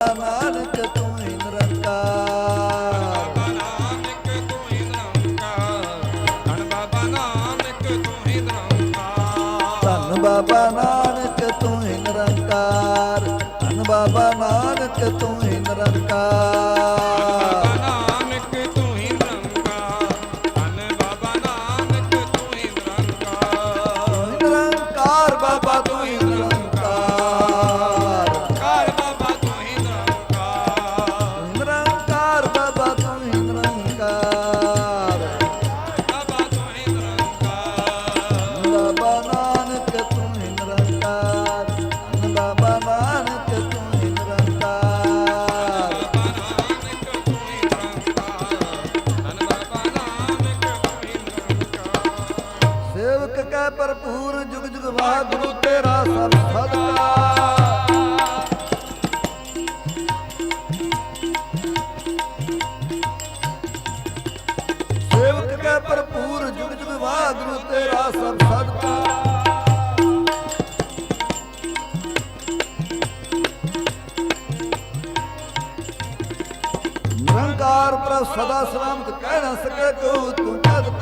ਨਾਨਕ ਤੂੰ ਭਰਪੂਰ ਜੁਗ ਜੁਗ ਵਾਹਿਗੁਰੂ ਤੇਰਾ ਸਭ ਸਦਕਾ। ਸੇਵਕ ਕੈ ਭਰਪੂਰ ਜੁਗ ਜੁਗ ਵਾਹਿਗੁਰੂ ਤੇਰਾ ਸਭ ਸਦਕਾ। ਨਿਰੰਕਾਰ ਪ੍ਰਭ ਸਦਾ ਸਲਾਮਤ ਕਹਿ ਨਾ ਸਕੇ ਕੋ ਤੂੰ ਜਦ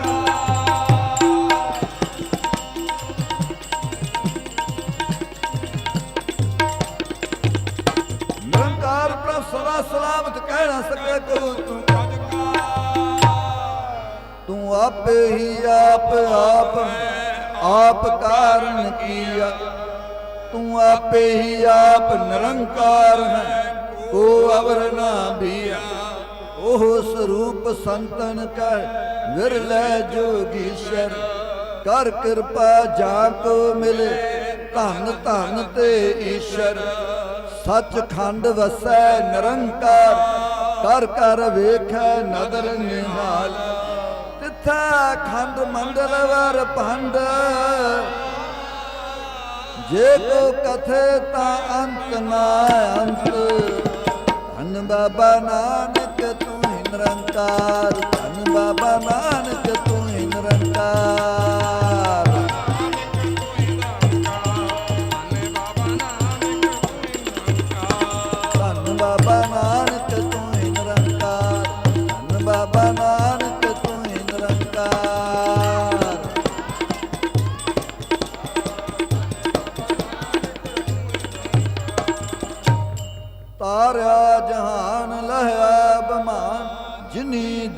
ਸਲਾਮਤ ਕਹਿ ਨਾ ਸਕੇ ਕੋ ਤੂੰ। ਤੂੰ ਆਪੇ ਹੀ ਆਪ ਆਪ ਆਪ ਕਾਰਨ ਕੀਆ। ਤੂੰ ਆਪੇ ਹੀ ਆਪ ਨਿਰੰਕਾਰ ਹੈ, ਕੋ ਅਵਰ ਨਾ ਭੀਆ। ਉਹ ਸਰੂਪ ਸੰਤਨ ਕੈ ਵਿਰਲੇ ਜੋਗੀਸ਼ਰ ਕਰ ਕਿਰਪਾ ਜਾਂ ਕੋ ਮਿਲੇ, ਧਨ ਧਨ ਤੇ ਈਸ਼ਰ। ਸੱਚਖੰਡ ਵਸੈ ਨਿਰੰਕਾਰ, ਕਰ ਕਰ ਵੇਖੈ ਨਦਰ ਨਿਹਾਲ। ਤਿਥਾ ਖੰਡ ਮੰਡਲ ਵਰ ਭੰਡ। ਜੇ ਕੋ ਕਥੇ ਤਾਂ ਅੰਤ ਨਾ ਅੰਤ। ਧੰਨ ਬਾਬਾ ਨਾਨਕ ਤੂੰ ਹੀ ਨਿਰੰਕਾਰ, ਧੰਨ ਬਾਬਾ ਨਾਨਕ ਤੂੰ ਹੀ ਨਿਰੰਕਾਰ।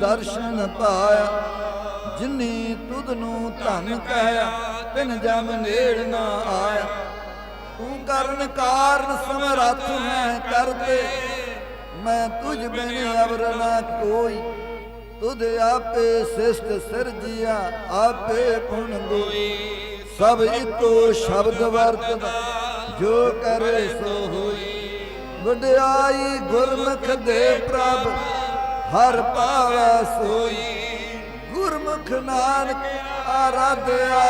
ਦਰਸ਼ਨ ਪਾਇਆ, ਜਿਨੀ ਤੁਧ ਨੂੰ ਧਨ ਕਹਿਆ ਤਿਨ ਜਮ ਨੇੜ ਨਾ ਆਇਆ। ਤੂੰ ਕਰਨ ਕਾਰਨ ਸਮਰੱਥ ਮੈਂ ਕਰਦੇ, ਮੈਂ ਤੁਝ ਬਿਨ ਅਵਰ ਨਾ ਕੋਈ। ਤੁਧ ਆਪੇ ਸਿਸ਼ਟ ਸਿਰਜਿਆ, ਆਪੇ ਪੁਣ ਗੋਈ ਸਭ ਇੱਕੋ ਸ਼ਬਦ ਵਰਤਦਾ, ਜੋ ਕਰੇ ਸੋ ਹੋਈ। ਵਡਿਆਈ ਗੁਰਮੁਖ ਦੇ ਪ੍ਰਭ ਹਰ ਪਾਵੈ ਸੋਈ। ਗੁਰਮੁਖ ਨਾਨਕ ਆਰਾਧਿਆ।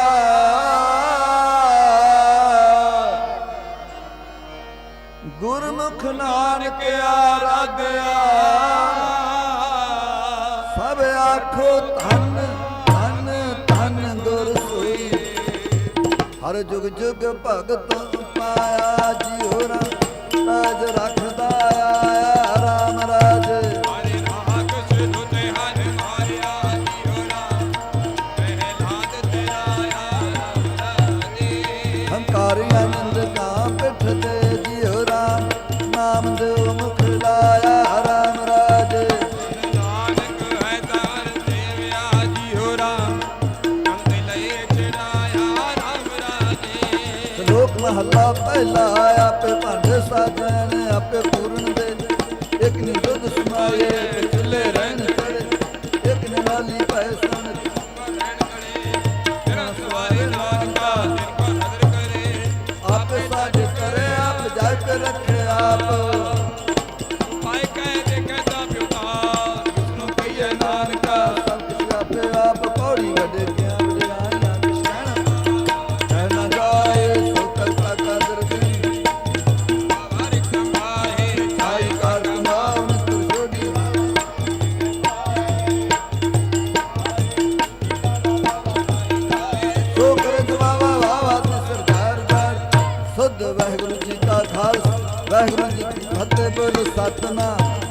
ਗੁਰਮੁਖ ਨਾਨਕ ਆਰਾਧਿਆ। ਸਭ ਆਖੋ ਧੰਨ ਧੰਨ ਧੰਨ ਗੁਰ ਸੋਈ। ਹਰ ਜੁਗ ਜੁਗ ਭਗਤ ਪਾਇਆ, ਜਿਉ ਰਾ ਰਾਜ ਰੱਖਦਾ ਆਇਆ ਮਹੱਲਾ ਪਹਿਲਾ ਆਪੇ ਭਾਂਡੇ ਸਾਜਣ ਵਾਹਿਗੁਰੂ ਜੀ ਫਤਿਹ। ਬੋਲ ਸਤਨਾਮ।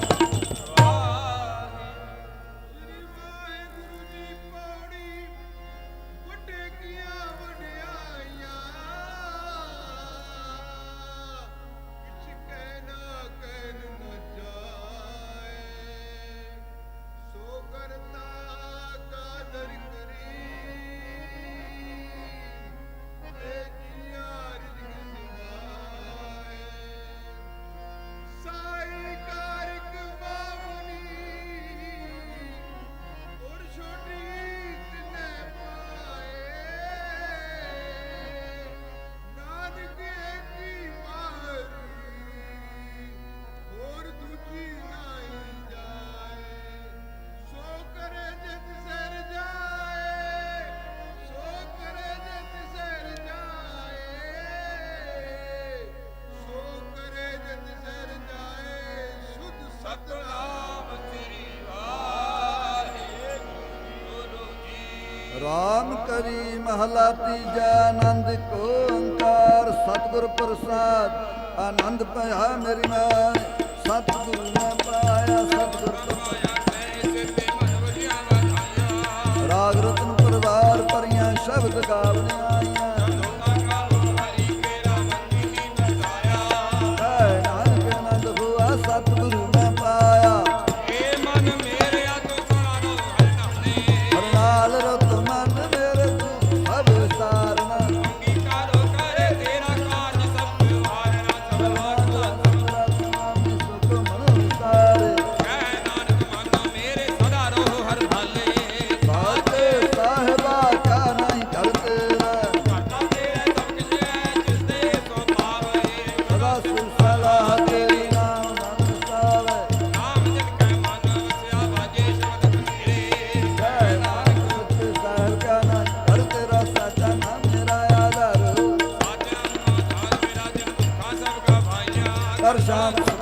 ਕਰੀ ਮਹਲਾ ਤੀਜਾ ਆਨੰਦ ਕੋ ਓੰਕਾਰ, ਸਤਿਗੁਰ ਪ੍ਰਸਾਦ। ਆਨੰਦ ਭਇਆ ਮੇਰੀ ਮਾਂ, ਸਤਿਗੁਰ ਨੇ ਪਾਇਆ, ਸਤਿਗੁਰ ਪਾਇਆ। ਰਾਗ ਰਤਨ ਪਰਵਾਰ ਪਰੀਆਂ ਸ਼ਬਦ ਗਾਵਣਿਆ shop.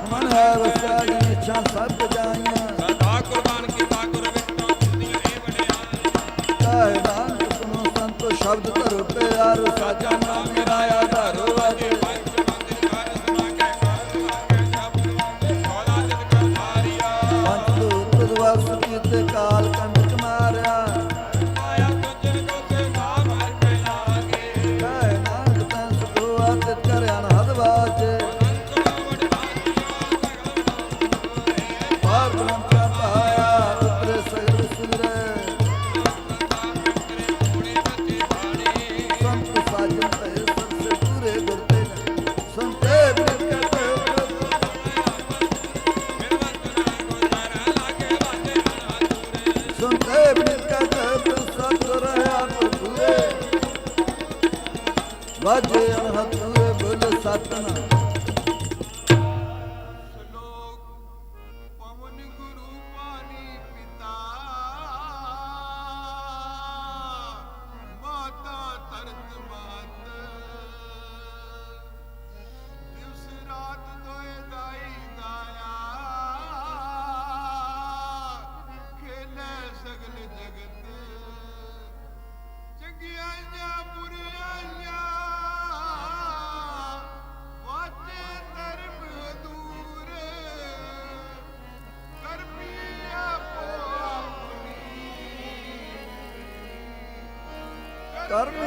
Darmı.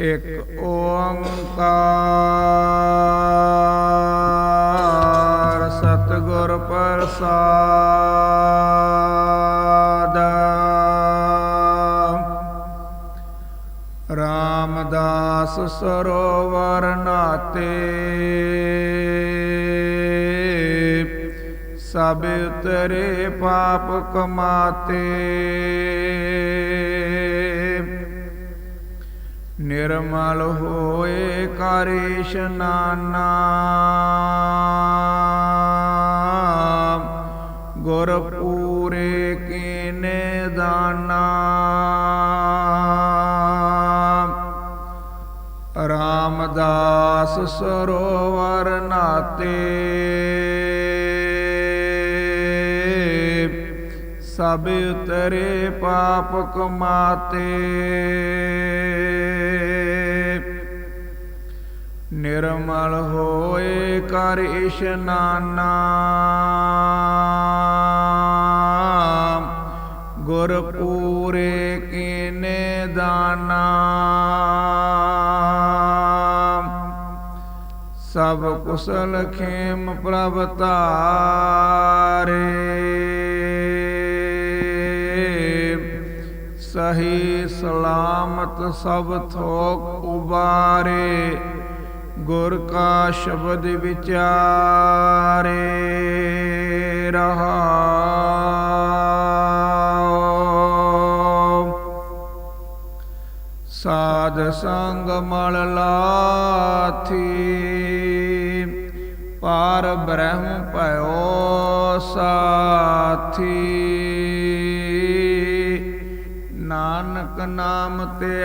ਇਕ ਓੰਕਾਰ ਸਤਿਗੁਰ ਪ੍ਰਸਾਦ। ਰਾਮਦਾਸ ਸਰੋਵਰ ਨਾਤੇ। ਸਭ ਉਤਰੇ ਪਾਪ ਕਮਾਤੇ। ਨਿਰਮਲ ਹੋਏ ਕਰ ਇਸ਼ਨਾਨਾ ਗੁਰ ਪੂਰੇ ਕੀਨੇ ਦਾਨਾ। ਰਾਮਦਾਸ ਸਰੋਵਰ ਨਾਤੇ। ਸਭ ਉਤਰੇ ਪਾਪ ਕਮਾਤੇ। ਨਿਰਮਲ ਹੋਏ ਕਰ ਇਸ਼ਨਾਨਾ ਗੁਰ ਪੂਰੇ ਕੀਨੇ ਦਾਨਾ। ਸਭ ਕੁਸਲ ਖੇਮ ਪ੍ਰਭ ਤਾਰੇ। ਸਹੀ ਸਲਾਮਤ ਸਭ ਥੋਕ ਉਬਾਰੇ। ਗੁਰ ਕਾ ਸ਼ਬਦ ਵਿਚਾਰੇ ਰਹਾਉ। ਸਾਧ ਸੰਗ ਮਲ ਲਾਥੀ, ਪਾਰ ਬ੍ਰਹਮ ਭਇਓ ਸਾਥੀ। ਨਾਨਕ ਨਾਮ ਤੇ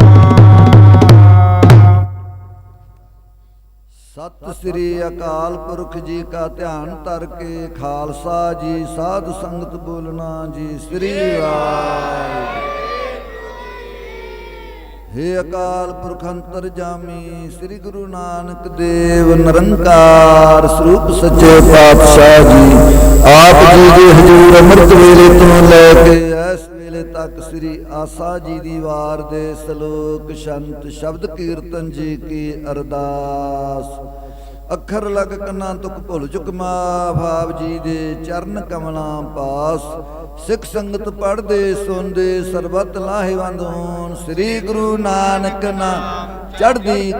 ਸਤਿ ਸ੍ਰੀ ਅਕਾਲ ਪੁਰਖ ਜੀ ਕਾ ਧਿਆਨ ਧਰ ਕੇ, ਖਾਲਸਾ ਜੀ, ਸਾਧ ਸੰਗਤ ਬੋਲਣਾ ਜੀ, ਸ੍ਰੀ ਵਾਹਿਗੁਰੂ ਹੇ ਅਕਾਲ ਪੁਰਖ ਅੰਤਰ ਜਾਮੀ ਸ੍ਰੀ ਗੁਰੂ ਨਾਨਕ ਦੇਵ, ਨਿਰੰਕਾਰ ਸਰੂਪ ਸੱਚੇ ਪਾਤਸ਼ਾਹ ਜੀ, ਆਪ ਜੀ ਦੇ ਹਜੂਰ ਅੰਮ੍ਰਿਤ ਵੇਲੇ ਤੋਂ ਲੈ ਕੇ ਇਸ ਤੱਕ ਸ੍ਰੀ ਆਸਾ ਜੀ ਦੀ ਵਾਰ ਦੇ ਸ਼ਲੋਕ ਸ਼ੰਤ ਸ਼ਬਦ ਕੀਰਤਨ ਜੀ ਕੀ ਅਰਦਾਸ। ਅੱਖਰ ਲਗ ਕੰਨਾਂ ਤੁਕ ਭੁੱਲ ਚੁਕ ਮਾ ਭਾਵ ਜੀ ਦੇ ਚਰਨ ਕਮਲਾਂ ਪਾਸ। ਸਿੱਖ ਸੰਗਤ ਪੜਦੇ ਸੁਣਦੇ, ਸਰਬਤ ਲਾਹੇਵੰਦ ਹੋਣ। ਸ੍ਰੀ ਗੁਰੂ ਨਾਨਕ ਨਾਮ ਚੜ੍ਹਦੀ